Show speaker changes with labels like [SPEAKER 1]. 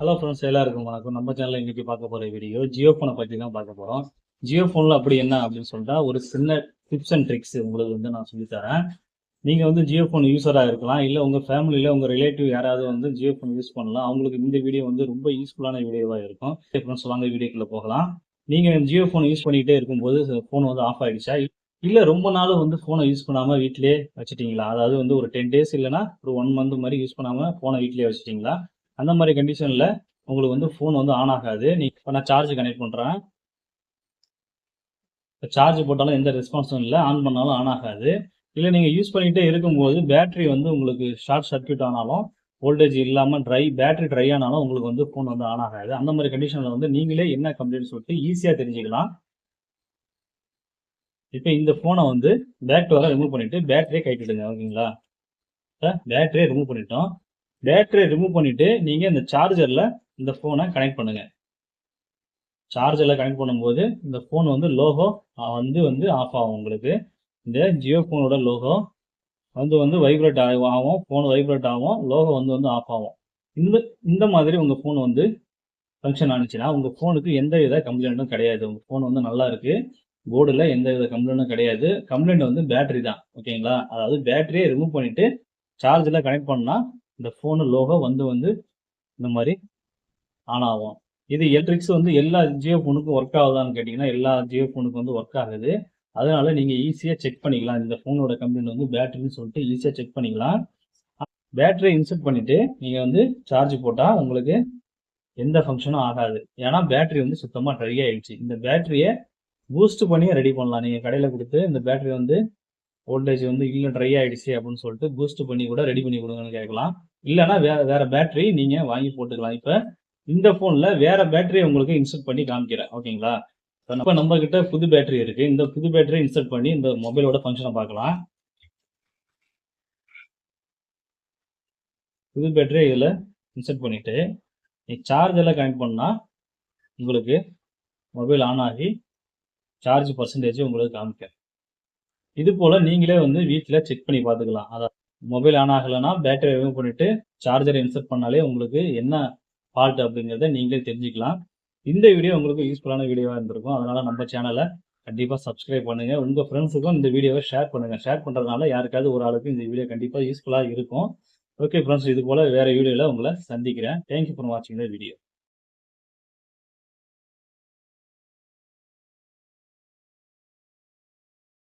[SPEAKER 1] Hello friends எல்லாருக்கும் வணக்கம். நம்ம சேனலில் இன்றைக்கி பார்க்க போகிற வீடியோ ஜியோ ஃபோனை பற்றி தான் பார்க்க போகிறோம் ஜியோ ஃபோனில் அப்படி என்ன அப்படின்னு சொல்லிட்டா ஒரு சின்ன டிப்ஸ் அண்ட் ட்ரிக்ஸ் உங்களுக்கு வந்து நான் சொல்லித்தரேன் நீங்கள் வந்து ஜியோ ஃபோன் யூஸராக இருக்கலாம் இல்லை உங்கள் ஃபேமிலியில் உங்கள் ரிலேட்டிவ் யாராவது வந்து ஜியோ ஃபோன் யூஸ் பண்ணலாம். அவங்களுக்கு இந்த வீடியோ வந்து ரொம்ப யூஸ்ஃபுல்லான வீடியோவாக இருக்கும். ஃப்ரெண்ட்ஸ் வாங்க வீடியோக்குள்ளே போகலாம். நீங்கள் ஜியோ ஃபோன் யூஸ் பண்ணிக்கிட்டே இருக்கும்போது ஃபோன் வந்து ஆஃப் ஆகிடுச்சா இல்லை ரொம்ப நாள் வந்து ஃபோனை யூஸ் பண்ணாமல் வீட்டிலே வச்சுட்டீங்களா? அதாவது வந்து ஒரு டென் டேஸ் இல்லைனா ஒரு ஒன் மந்த் மாதிரி யூஸ் பண்ணாமல் ஃபோனை வீட்டிலே வச்சுட்டிங்களா? அந்த மாதிரி கண்டிஷனில் உங்களுக்கு வந்து ஃபோன் வந்து ஆன் ஆகாது. நீ இப்போ நான் சார்ஜ் கனெக்ட் பண்ணுறேன் இப்போ சார்ஜ் போட்டாலும் எந்த ரெஸ்பான்ஸும் இல்லை. ஆன் பண்ணாலும் ஆன் ஆகாது. இல்லை நீங்கள் யூஸ் பண்ணிகிட்டே இருக்கும்போது பேட்டரி வந்து உங்களுக்கு ஷார்ட் சர்க்யூட் ஆனாலும் வோல்டேஜ் இல்லாமல் ட்ரை பேட்டரி ட்ரை ஆனாலும் உங்களுக்கு வந்து ஃபோன் வந்து ஆன் ஆகாது. அந்த மாதிரி கண்டிஷனில் வந்து நீங்களே என்ன கம்ப்ளைண்ட் சொல்லிட்டு ஈஸியாக தெரிஞ்சுக்கலாம். இப்போ இந்த ஃபோனை வந்து பேக் கவரை ரிமூவ் பண்ணிவிட்டு பேட்டரியை கைட்டிடுங்க ஓகேங்களா? பேட்டரியை ரிமூவ் பண்ணிட்டோம். பேட்டரியை ரிமூவ் பண்ணிவிட்டு நீங்கள் இந்த சார்ஜரில் இந்த ஃபோனை கனெக்ட் பண்ணுங்கள் சார்ஜரில் கனெக்ட் பண்ணும்போது இந்த ஃபோன் வந்து லோகோ வந்து வந்து ஆஃப் ஆகும் உங்களுக்கு. இந்த ஜியோ ஃபோனோட லோகோ வந்து வந்து வைப்ரேட் ஆகும். ஃபோன் வைப்ரேட் ஆகும். லோகோ வந்து வந்து ஆஃப் ஆகும். இந்த இந்த மாதிரி உங்கள் ஃபோன் வந்து ஃபங்க்ஷன் ஆனிச்சுன்னா உங்கள் ஃபோனுக்கு எந்த வித கம்ப்ளைண்ட்டும் கிடையாது. உங்கள் ஃபோன் வந்து நல்லா இருக்குது போர்டில் எந்த வித கம்ப்ளைண்ட்டும் கிடையாது. கம்ப்ளைண்ட் வந்து பேட்டரி தான். ஓகேங்களா அதாவது பேட்டரியை ரிமூவ் பண்ணிவிட்டு சார்ஜில் கனெக்ட் பண்ணால் இந்த ஃபோனு லோகோ வந்து வந்து இந்த மாதிரி ஆன் ஆகும். இது எலக்ட்ரிக்ஸ் வந்து எல்லா ஜியோ ஃபோனுக்கும் ஒர்க் ஆகுதான்னு கேட்டிங்கன்னா எல்லா ஜியோ ஃபோனுக்கும் வந்து ஒர்க் ஆகுது. அதனால நீங்கள் ஈஸியாக செக் பண்ணிக்கலாம். இந்த ஃபோனோட கம்பெனி வந்து பேட்டரின்னு சொல்லிட்டு ஈஸியாக செக் பண்ணிக்கலாம். பேட்டரியை இன்செர்ட் பண்ணிவிட்டு நீங்கள் வந்து சார்ஜ் போட்டால் உங்களுக்கு எந்த ஃபங்க்ஷனும் ஆகாது. ஏன்னா பேட்டரி வந்து சுத்தமாக ட்ரை ஆகிடுச்சு இந்த பேட்டரியை பூஸ்ட் பண்ணி ரெடி பண்ணலாம். நீங்கள் கடையில் கொடுத்து இந்த பேட்டரி வந்து வோல்டேஜ் வந்து இல்லை ட்ரை ஆகிடுச்சு அப்படின்னு சொல்லிட்டு பூஸ்ட் பண்ணி கூட ரெடி பண்ணி கொடுங்கன்னு கேட்கலாம். இல்லைனா வேற வேற பேட்டரி நீங்கள் வாங்கி போட்டுக்கலாம். இப்போ இந்த ஃபோனில் வேற பேட்டரியை உங்களுக்கு இன்செர்ட் பண்ணி காமிக்கிறேன். ஓகேங்களா இப்போ நம்ம கிட்ட புது பேட்டரி இருக்கு. இந்த புது பேட்டரி இன்செர்ட் பண்ணி இந்த மொபைலோட ஃபங்க்ஷனை பார்க்கலாம். புது பேட்டரி இதில் இன்சர்ட் பண்ணிட்டு நீ சார்ஜ் எல்லாம் கனெக்ட் பண்ணால் உங்களுக்கு மொபைல் ஆன் ஆகி சார்ஜ் பர்சன்டேஜ் உங்களுக்கு காமிக்க இது போல் நீங்களே வந்து வீட்டில் செக் பண்ணி பார்த்துக்கலாம். அதான் மொபைல் ஆன் ஆகலைன்னா பேட்டரி ரிமூவ் பண்ணிவிட்டு சார்ஜரை இன்சர்ட் பண்ணாலே உங்களுக்கு என்ன ஃபால்ட் அப்படிங்கிறத நீங்களே தெரிஞ்சுக்கலாம். இந்த வீடியோ உங்களுக்கு யூஸ்ஃபுல்லான வீடியோவாக இருந்திருக்கும். அதனால் நம்ம சேனலை கண்டிப்பாக சப்ஸ்கிரைப் பண்ணுங்கள் உங்கள் ஃப்ரெண்ட்ஸுக்கும் இந்த வீடியோவை ஷேர் பண்ணுங்கள் ஷேர் பண்ணுறதுனால யாருக்காவது ஒரு ஆளுக்கு இந்த வீடியோ கண்டிப்பாக யூஸ்ஃபுல்லாக இருக்கும். ஓகே ஃப்ரெண்ட்ஸ் இது போல் வேறு வீடியோவில் உங்களை சந்திக்கிறேன். தேங்க்யூ ஃபார் வாட்சிங் த வீடியோ